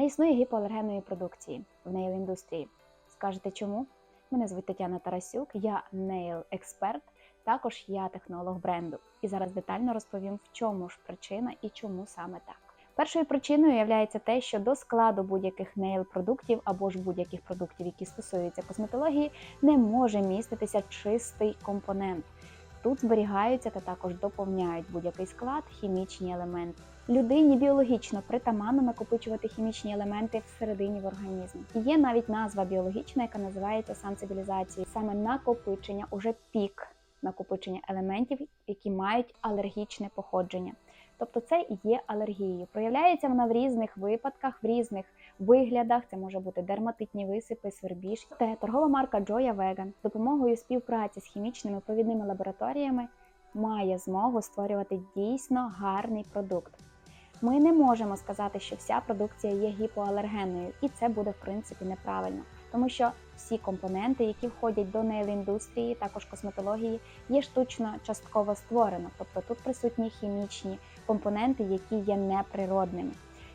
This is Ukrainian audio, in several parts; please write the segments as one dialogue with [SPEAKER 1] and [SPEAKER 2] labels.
[SPEAKER 1] Не існує гіпоалергенної продукції в нейл індустрії. Скажете чому? Мене звуть Тетяна Тарасюк, я нейл експерт, також я технолог бренду. І зараз детально розповім, в чому ж причина і чому саме так. Першою причиною є те, що до складу будь-яких нейл-продуктів або ж будь-яких продуктів, які стосуються косметології, не може міститися чистий компонент. Тут зберігаються та також доповняють будь-який склад хімічні елементи. Людині біологічно притаманно накопичувати хімічні елементи всередині в організмі. Є навіть назва біологічна, яка називається сенсибілізацією. Саме накопичення, уже пік накопичення елементів, які мають алергічне походження. Тобто це і є алергією. Проявляється вона в різних випадках, в різних виглядах. Це може бути дерматитні висипи, свербіж. Те торгова марка Joya Vegan з допомогою співпраці з хімічними провідними лабораторіями має змогу створювати дійсно гарний продукт. Ми не можемо сказати, що вся продукція є гіпоалергенною, і це буде в принципі неправильно, тому що всі компоненти, які входять до нейл-індустрії, також косметології, є штучно частково створено, тобто тут присутні хімічні компоненти, які є неприродними.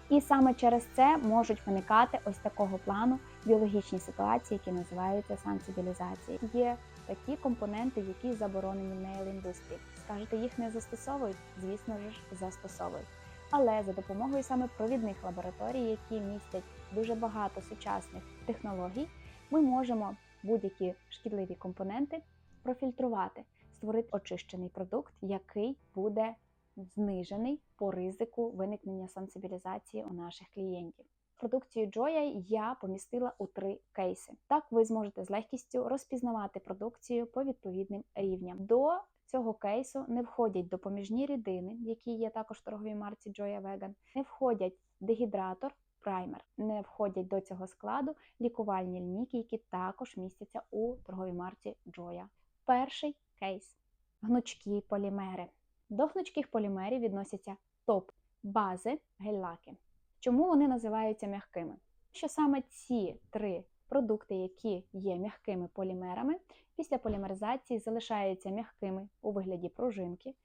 [SPEAKER 1] І саме через це можуть виникати ось такого плану біологічні ситуації, які називаються сенсибілізації. Є такі компоненти, які заборонені в нейл-індустрії. Скажете, їх не застосовують? Звісно ж, застосовують. Але за допомогою саме провідних лабораторій, які містять дуже багато сучасних технологій, ми можемо будь-які шкідливі компоненти профільтрувати, створити очищений продукт, який буде знижений по ризику виникнення сенсибілізації у наших клієнтів. Продукцію Joya я помістила у три кейси. Так ви зможете з легкістю розпізнавати продукцію по відповідним рівням. До цього кейсу не входять допоміжні рідини, які є також в торговій марці Joya Vegan, не входять дегідратор, праймер, не входять до цього складу лікувальні лінійки, які також містяться у торговій марці Joya. Перший кейс гнучкі полімери. До гнучких полімерів відносяться топ бази гель-лаки. Чому вони називаються м'якими? Що саме ці три продукти, які є м'якими полімерами, після полімеризації залишаються м'якими у вигляді пружинки.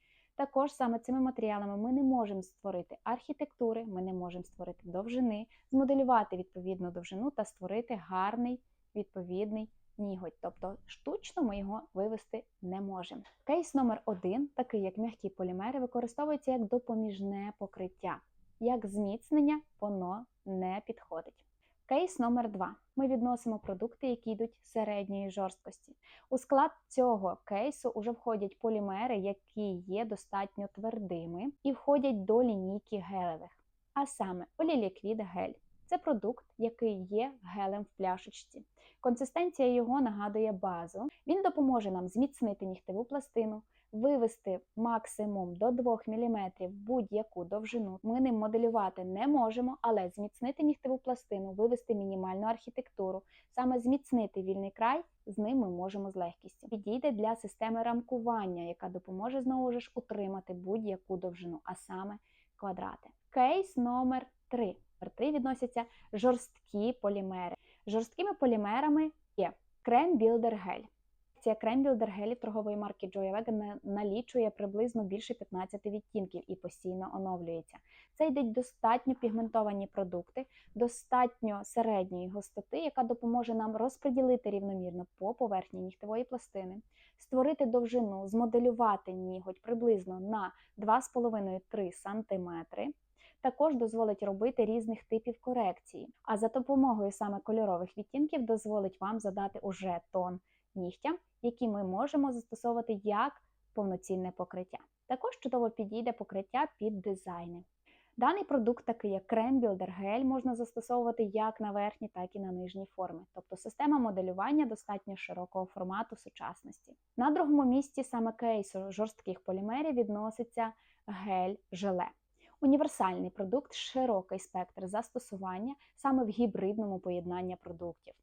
[SPEAKER 1] Також саме цими матеріалами ми не можемо створити архітектури, ми не можемо створити довжини, змоделювати відповідну довжину та створити гарний відповідний ніготь. Тобто штучно ми його вивести не можемо. Кейс номер один, такий як м'які полімери, використовується як допоміжне покриття. Як зміцнення воно не підходить. Кейс номер 2 Ми відносимо продукти, які йдуть середньої жорсткості. У склад цього кейсу вже входять полімери, які є достатньо твердими і входять до лінійки гелевих. А саме оліліквід гель. Це продукт, який є гелем в пляшечці. Консистенція його нагадує базу. Він допоможе нам зміцнити нігтеву пластину, вивести максимум до 2 мм будь-яку довжину. Ми ним моделювати не можемо, але зміцнити нігтеву пластину, вивести мінімальну архітектуру, саме зміцнити вільний край, з ним ми можемо з легкістю. Підійде для системи рамкування, яка допоможе знову ж утримати будь-яку довжину, а саме квадрати. Кейс номер 3. Номер 3 відносяться жорсткі полімери. Жорсткими полімерами є крем білдер гель. Ця крем-білдер гелів торгової марки Joya Vegan налічує приблизно більше 15 відтінків і постійно оновлюється. Це йдуть достатньо пігментовані продукти, достатньо середньої густоти, яка допоможе нам розподілити рівномірно по поверхні нігтевої пластини, створити довжину, змоделювати ніготь приблизно на 2,5-3 см. Також дозволить робити різних типів корекції, а за допомогою саме кольорових відтінків дозволить вам задати уже тон нігтя, які ми можемо застосовувати як повноцінне покриття. Також чудово підійде покриття під дизайни. Даний продукт, такий як крем Builder гель, можна застосовувати як на верхні, так і на нижні форми. Тобто система моделювання достатньо широкого формату сучасності. На другому місці саме кейсу жорстких полімерів відноситься гель-желе. Універсальний продукт, широкий спектр застосування саме в гібридному поєднанні продуктів.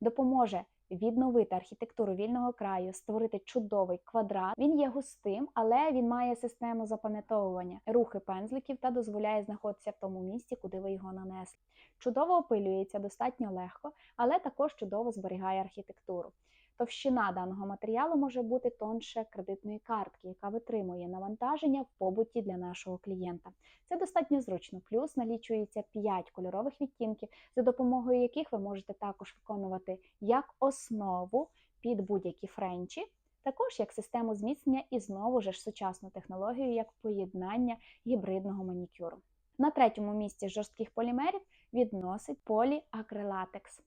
[SPEAKER 1] Допоможе відновити архітектуру вільного краю, створити чудовий квадрат. Він є густим, але він має систему запам'ятовування рухи пензликів та дозволяє знаходитися в тому місці, куди ви його нанесли. Чудово опилюється достатньо легко, але також чудово зберігає архітектуру. Товщина даного матеріалу може бути тонше кредитної картки, яка витримує навантаження в побуті для нашого клієнта. Це достатньо зручно. Плюс налічується 5 кольорових відтінків, за допомогою яких ви можете також виконувати як основу під будь-які френчі, також як систему зміцнення і знову ж сучасну технологію як поєднання гібридного манікюру. На третьому місці жорстких полімерів відносить поліакрилатекс.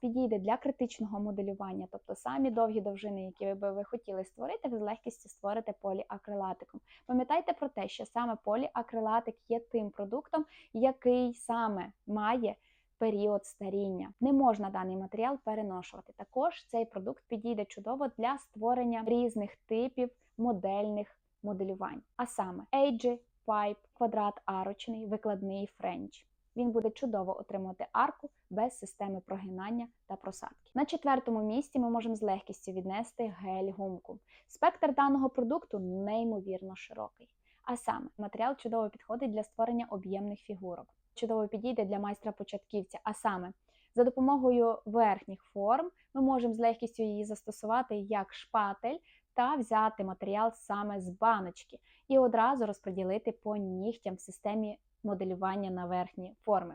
[SPEAKER 1] Підійде для критичного моделювання, тобто самі довгі довжини, які би ви хотіли створити, ви з легкістю створите поліакрилатиком. Пам'ятайте про те, що саме поліакрилатик є тим продуктом, який саме має період старіння. Не можна даний матеріал переношувати. Також цей продукт підійде чудово для створення різних типів модельних моделювань, а саме Ейджі, Пайп, квадрат арочний, викладний френч. Він буде чудово отримувати арку без системи прогинання та просадки. На четвертому місці ми можемо з легкістю віднести гель-гумку. Спектр даного продукту неймовірно широкий. А саме матеріал чудово підходить для створення об'ємних фігурок. Чудово підійде для майстра-початківця. А саме за допомогою верхніх форм ми можемо з легкістю її застосувати як шпатель та взяти матеріал саме з баночки і одразу розподілити по нігтям в системі моделювання на верхні форми.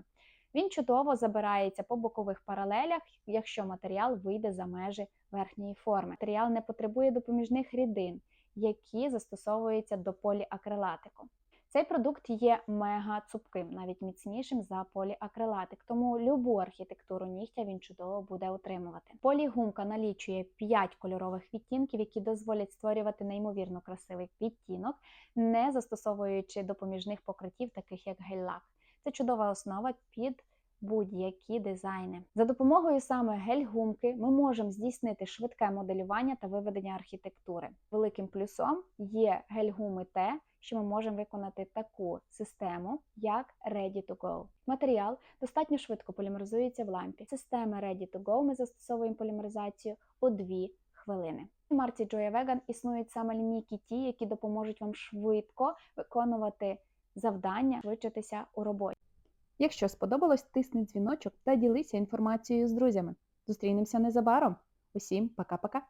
[SPEAKER 1] Він чудово забирається по бокових паралелях, якщо матеріал вийде за межі верхньої форми. Матеріал не потребує допоміжних рідин, які застосовуються до поліакрилатику. Цей продукт є мега цупким, навіть міцнішим за поліакрилатик, тому любу архітектуру нігтя він чудово буде утримувати. Полігумка налічує 5 кольорових відтінків, які дозволять створювати неймовірно красивий відтінок, не застосовуючи допоміжних покриттів, таких як гель-лак. Це чудова основа під будь-які дизайни. За допомогою саме гель-гумки ми можемо здійснити швидке моделювання та виведення архітектури. Великим плюсом є гель-гуми те, що ми можемо виконати таку систему, як Ready to Go. Матеріал достатньо швидко полімеризується в лампі. Системи Ready to Go ми застосовуємо полімеризацію у 2 хвилини. У марці Joya Vegan існують саме лінійки ті, які допоможуть вам швидко виконувати завдання, швидшитися у роботі.
[SPEAKER 2] Якщо сподобалось, тисни дзвіночок та ділися інформацією з друзями. Зустрінемося незабаром. Усім пока-пока!